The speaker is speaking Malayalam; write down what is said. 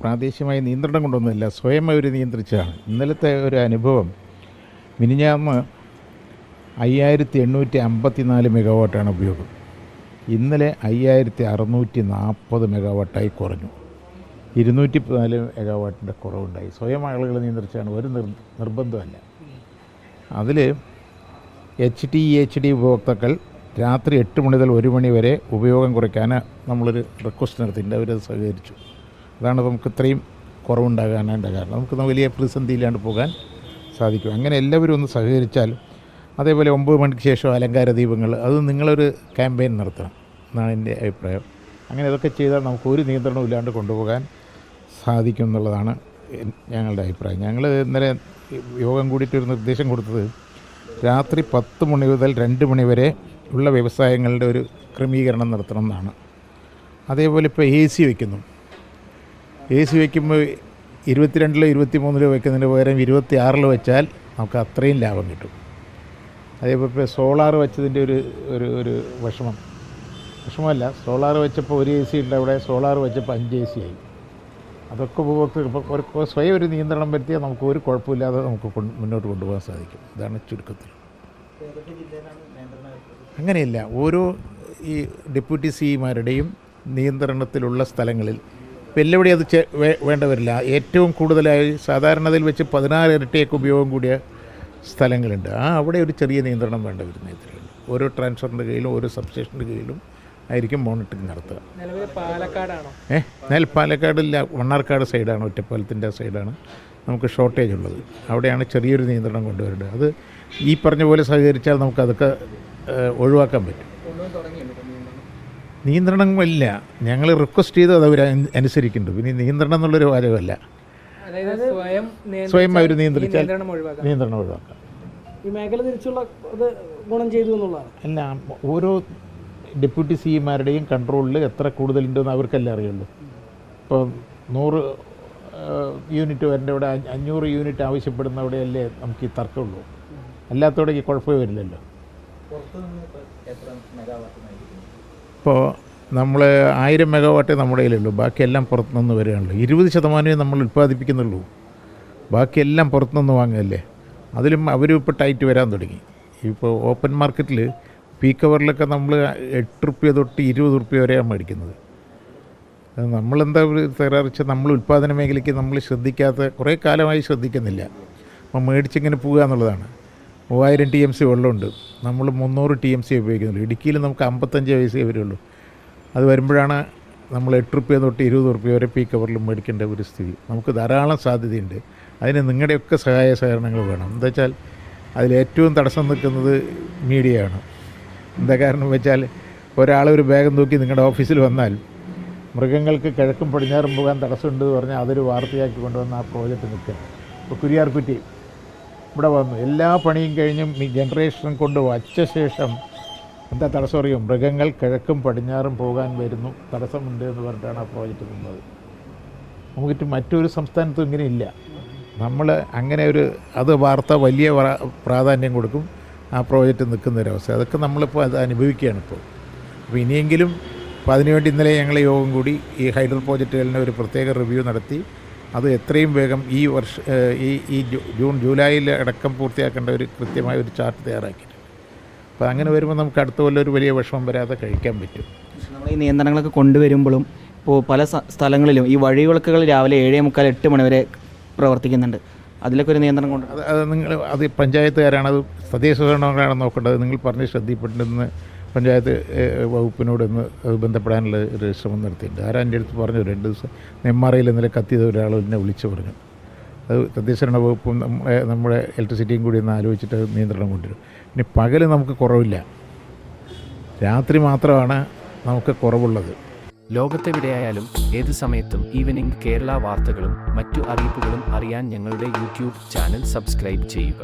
പ്രാദേശികമായ നിയന്ത്രണം കൊണ്ടൊന്നുമില്ല. സ്വയം അവർ നിയന്ത്രിച്ചതാണ്. ഇന്നലത്തെ ഒരു അനുഭവം മിനിഞ്ഞാന്ന് അയ്യായിരത്തി എണ്ണൂറ്റി അമ്പത്തി നാല് മെഗാവാട്ടാണ് ഉപയോഗം. ഇന്നലെ അയ്യായിരത്തി അറുന്നൂറ്റി നാൽപ്പത് മെഗാവാട്ടായി കുറഞ്ഞു. ഇരുന്നൂറ്റി നാല് മെഗാവാട്ടിന്റെ കുറവുണ്ടായി. സ്വയം ആളുകൾ നിയന്ത്രിച്ചാണ് ഒരു നിർ നിർബന്ധമല്ല. അതിൽ എച്ച് ടി എച്ച് ഡി ഉപഭോക്താക്കൾ രാത്രി എട്ട് മണി മുതൽ ഒരു മണി വരെ ഉപയോഗം കുറയ്ക്കാൻ നമ്മളൊരു റിക്വസ്റ്റ് നടത്തിയിട്ടുണ്ട്. അവരത് സഹകരിച്ചു. അതാണ് നമുക്ക് ഇത്രയും കുറവുണ്ടാകാനായിട്ട് കാരണം. നമുക്ക് വലിയ പ്രതിസന്ധി ഇല്ലാണ്ട് പോകാൻ സാധിക്കും. അങ്ങനെ എല്ലാവരും ഒന്ന് സഹകരിച്ചാൽ അതേപോലെ ഒമ്പത് മണിക്ക് ശേഷം അലങ്കാര ദീപങ്ങൾ അത് നിങ്ങളൊരു ക്യാമ്പയിൻ നടത്തണം എന്നാണ് എന്റെ അഭിപ്രായം. അങ്ങനെ ഇതൊക്കെ ചെയ്താൽ നമുക്ക് ഒരു നിയന്ത്രണവും ഇല്ലാണ്ട് കൊണ്ടുപോകാൻ സാധിക്കും എന്നുള്ളതാണ് ഞങ്ങളുടെ അഭിപ്രായം. ഞങ്ങൾ ഇന്നലെ യോഗം കൂടിയിട്ട് ഒരു നിർദ്ദേശം കൊടുത്തത് രാത്രി പത്ത് മണി മുതൽ രണ്ട് മണി വരെ ഉള്ള വ്യവസായങ്ങളുടെ ഒരു ക്രമീകരണം നടത്തണം എന്നാണ്. അതേപോലെ ഇപ്പോൾ എ സി വയ്ക്കുന്നു എ സി വയ്ക്കുമ്പോൾ ഇരുപത്തിരണ്ടിലോ ഇരുപത്തി മൂന്നിലോ വയ്ക്കുന്നതിന് പകരം ഇരുപത്തി ആറിലോ വെച്ചാൽ നമുക്ക് അത്രയും ലാഭം കിട്ടും. അതേപോലെ ഇപ്പോൾ സോളാർ വെച്ചതിന്റെ ഒരു ഒരു ഒരു വിഷമം. വിഷമമല്ല സോളാർ വെച്ചപ്പോൾ ഒരു എ സി ഉണ്ട് അവിടെ സോളാർ വെച്ചപ്പോൾ അഞ്ച് എ സി ആയി. അതൊക്കെ ഉപഭോക്തൃ ഇപ്പോൾ സ്വയം ഒരു നിയന്ത്രണം വരുത്തിയാൽ നമുക്ക് ഒരു കുഴപ്പമില്ലാതെ നമുക്ക് മുന്നോട്ട് കൊണ്ടുപോകാൻ സാധിക്കും. ഇതാണ് ചുരുക്കത്തിൽ. അങ്ങനെയല്ല ഓരോ ഈ ഡെപ്യൂട്ടി സിമാരുടെയും നിയന്ത്രണത്തിലുള്ള സ്ഥലങ്ങളിൽ എല്ലാവിടെയും അത് വേണ്ടവരില്ല വേണ്ട വരില്ല ഏറ്റവും കൂടുതലായി സാധാരണതയിൽ വെച്ച് പതിനാറ് ഇരട്ടിയൊക്കെ ഉപയോഗം കൂടിയ സ്ഥലങ്ങളുണ്ട്. ആ അവിടെ ഒരു ചെറിയ നിയന്ത്രണം വേണ്ട വരുന്ന ഇതിലുണ്ട് ഓരോ ട്രാൻസ്ഫറിന്റെ കീഴിലും ഓരോ സബ്സ്റ്റേഷന്റെ കീഴിലും ആയിരിക്കും മോണിറ്ററിങ് നടത്തുക. ഏഹ് പാലക്കാടാണോ? ഏ എന്നാൽ പാലക്കാടില്ല മണ്ണാർക്കാട് സൈഡാണ് ഒറ്റപ്പാലത്തിന്റെ സൈഡാണ് നമുക്ക് ഷോർട്ടേജ് ഉള്ളത്. അവിടെയാണ് ചെറിയൊരു നിയന്ത്രണം കൊണ്ടുവരേണ്ടത് അത് ഈ പറഞ്ഞ പോലെ സഹകരിച്ചാൽ നമുക്കതൊക്കെ ഏഹ്, ഒഴിവാക്കാൻ പറ്റും. നിയന്ത്രണമില്ല ഞങ്ങൾ റിക്വസ്റ്റ് ചെയ്ത് അത് അവർ അനുസരിക്കുന്നുണ്ട്. പിന്നെ നിയന്ത്രണം എന്നുള്ളൊരു കാര്യമല്ല അതായത് സ്വയം അവർ നിയന്ത്രിച്ചാൽ നിയന്ത്രണം ഒഴിവാക്കാം. നിയന്ത്രണം ഒഴിവാക്കാം. ഈ മേഖല തിരിച്ചുള്ള ഗുണം ചെയ്തു എന്നുള്ളതാണ്. അല്ല ഓരോ ഡെപ്യൂട്ടി സിമാരുടെയും കൺട്രോളിൽ എത്ര കൂടുതലുണ്ടെന്ന് അവർക്കല്ലേ അറിയുള്ളൂ. ഇപ്പോൾ നൂറ് യൂണിറ്റ് വരേണ്ട ഇവിടെ അഞ്ഞൂറ് യൂണിറ്റ് ആവശ്യപ്പെടുന്ന അവിടെയല്ലേ നമുക്ക് ഈ തർക്കമുള്ളൂ. അല്ലാത്തവിടെ ഈ കുഴപ്പമേ വരില്ലല്ലോ. ഇപ്പോൾ നമ്മൾ ആയിരം മെഗാവാട്ടേ നമ്മുടെ കയ്യിലുള്ളൂ. ബാക്കിയെല്ലാം പുറത്തുനിന്ന് വരികയാണല്ലോ. ഇരുപത് ശതമാനമേ നമ്മൾ ഉൽപ്പാദിപ്പിക്കുന്നുള്ളൂ. ബാക്കിയെല്ലാം പുറത്തുനിന്ന് വാങ്ങുകയല്ലേ? അതിലും അവരും ഇപ്പോൾ ടൈറ്റ് വരാൻ തുടങ്ങി. ഇപ്പോൾ ഓപ്പൺ മാർക്കറ്റിൽ പീക്ക് അവറിലൊക്കെ നമ്മൾ എട്ട് റുപ്യ തൊട്ട് ഇരുപത് റുപ്യ വരെയാണ് മേടിക്കുന്നത്. നമ്മളെന്താ തകരാറിച്ച നമ്മൾ ഉൽപ്പാദന മേഖലയ്ക്ക് നമ്മൾ ശ്രദ്ധിക്കാത്ത കുറേ കാലമായി ശ്രദ്ധിക്കുന്നില്ല. അപ്പം മേടിച്ചിങ്ങനെ പോകുക എന്നുള്ളതാണ്. മൂവായിരം ടി എം സി വെള്ളമുണ്ട്. നമ്മൾ മുന്നൂറ് ടി എം സി ഉപയോഗിക്കുന്നുള്ളൂ. ഇടുക്കിയിൽ നമുക്ക് അമ്പത്തഞ്ച് വയസ്സേ വരുള്ളൂ. അത് വരുമ്പോഴാണ് നമ്മൾ എട്ട് റുപ്യ തൊട്ട് ഇരുപത് റുപ്യ വരെ പീ കവറിൽ മേടിക്കേണ്ട ഒരു സ്ഥിതി. നമുക്ക് ധാരാളം സാധ്യതയുണ്ട്. അതിന് നിങ്ങളുടെയൊക്കെ സഹായ സഹകരണങ്ങൾ വേണം. എന്താ വെച്ചാൽ അതിലേറ്റവും തടസ്സം നിൽക്കുന്നത് മീഡിയയാണ്. എന്താ കാരണം വെച്ചാൽ ഒരാൾ ഒരു ബാഗം നോക്കി നിങ്ങളുടെ ഓഫീസിൽ വന്നാൽ മൃഗങ്ങൾക്ക് കിഴക്കും പടിഞ്ഞാറും പോകാൻ തടസ്സമുണ്ട് എന്ന് പറഞ്ഞാൽ അതൊരു വാർത്തയാക്കി കൊണ്ടുവന്ന് ആ പ്രോജക്റ്റ് നിൽക്കുക. ഇപ്പോൾ കുരിയാർകുറ്റി ഇവിടെ വന്നു. എല്ലാ പണിയും കഴിഞ്ഞും ഈ ജനറേഷൻ കൊണ്ട് വച്ച ശേഷം എന്താ തടസ്സം അറിയും? മൃഗങ്ങൾ കിഴക്കും പടിഞ്ഞാറും പോകാൻ വരുന്നു. തടസ്സമുണ്ട് എന്ന് പറഞ്ഞിട്ടാണ് ആ പ്രോജക്റ്റ് നിന്നത് നമുക്ക് മറ്റൊരു സംസ്ഥാനത്തും ഇങ്ങനെ ഇല്ല. നമ്മൾ അങ്ങനെ ഒരു അത് വാർത്ത വലിയ പ്രാധാന്യം കൊടുക്കും. ആ പ്രോജക്റ്റ് നിൽക്കുന്ന ഒരവസ്ഥ അതൊക്കെ നമ്മളിപ്പോൾ അത് അനുഭവിക്കുകയാണ് ഇപ്പോൾ. അപ്പോൾ ഇനിയെങ്കിലും അപ്പോൾ അതിനുവേണ്ടി ഇന്നലെ ഞങ്ങൾ യോഗം കൂടി ഈ ഹൈഡ്രൽ പ്രോജക്റ്റുകളിന് ഒരു പ്രത്യേക റിവ്യൂ നടത്തി. അത് എത്രയും വേഗം ഈ വർഷ ഈ ഈ ജൂൺ ജൂലൈയിൽ അടക്കം പൂർത്തിയാക്കേണ്ട ഒരു കൃത്യമായ ഒരു ചാർട്ട് തയ്യാറാക്കിയിട്ടുണ്ട്. അപ്പോൾ അങ്ങനെ വരുമ്പോൾ നമുക്ക് അടുത്ത കൊല്ലം ഒരു വലിയ വിഷമം വരാതെ കഴിക്കാൻ പറ്റും. നമ്മൾ ഈ നിയന്ത്രണങ്ങളൊക്കെ കൊണ്ടുവരുമ്പോഴും ഇപ്പോൾ പല സ്ഥലങ്ങളിലും ഈ വഴിവിളക്കുകൾ രാവിലെ ഏഴേ മുക്കാൽ എട്ട് മണിവരെ പ്രവർത്തിക്കുന്നുണ്ട്. അതിലൊക്കെ ഒരു നിയന്ത്രണം കൊണ്ട് അത് അത് നിങ്ങൾ അത് പഞ്ചായത്തുകാരാണ് അത് തദ്ദേശ സ്വയംഭരണങ്ങളാണ് നോക്കേണ്ടത്. നിങ്ങൾ പറഞ്ഞ് ശ്രദ്ധയിൽപ്പെട്ടിരുന്ന് പഞ്ചായത്ത് വകുപ്പിനോടൊന്ന് അത് ബന്ധപ്പെടാനുള്ള ഒരു ശ്രമം നടത്തിയിട്ടുണ്ട്. ആരാ എന്റെ അടുത്ത് പറഞ്ഞു രണ്ട് ദിവസം നെന്മാറയിൽ ഇന്നലെ കത്തിയത് ഒരാൾ എന്നെ വിളിച്ചു പറഞ്ഞു. അത് തദ്ദേശ ഭരണ വകുപ്പും നമ്മുടെ നമ്മുടെ ഇലക്ട്രിസിറ്റിയും കൂടി ഒന്ന് ആലോചിച്ചിട്ട് നിയന്ത്രണം കൊണ്ടുവരും. ഇനി പകൽ നമുക്ക് കുറവില്ല. രാത്രി മാത്രമാണ് നമുക്ക് കുറവുള്ളത്. ലോകത്തെവിടെയായാലും ഏത് സമയത്തും ഈവനിംഗ് കേരള വാർത്തകളും മറ്റു അറിയിപ്പുകളും അറിയാൻ ഞങ്ങളുടെ യൂട്യൂബ് ചാനൽ സബ്സ്ക്രൈബ് ചെയ്യുക.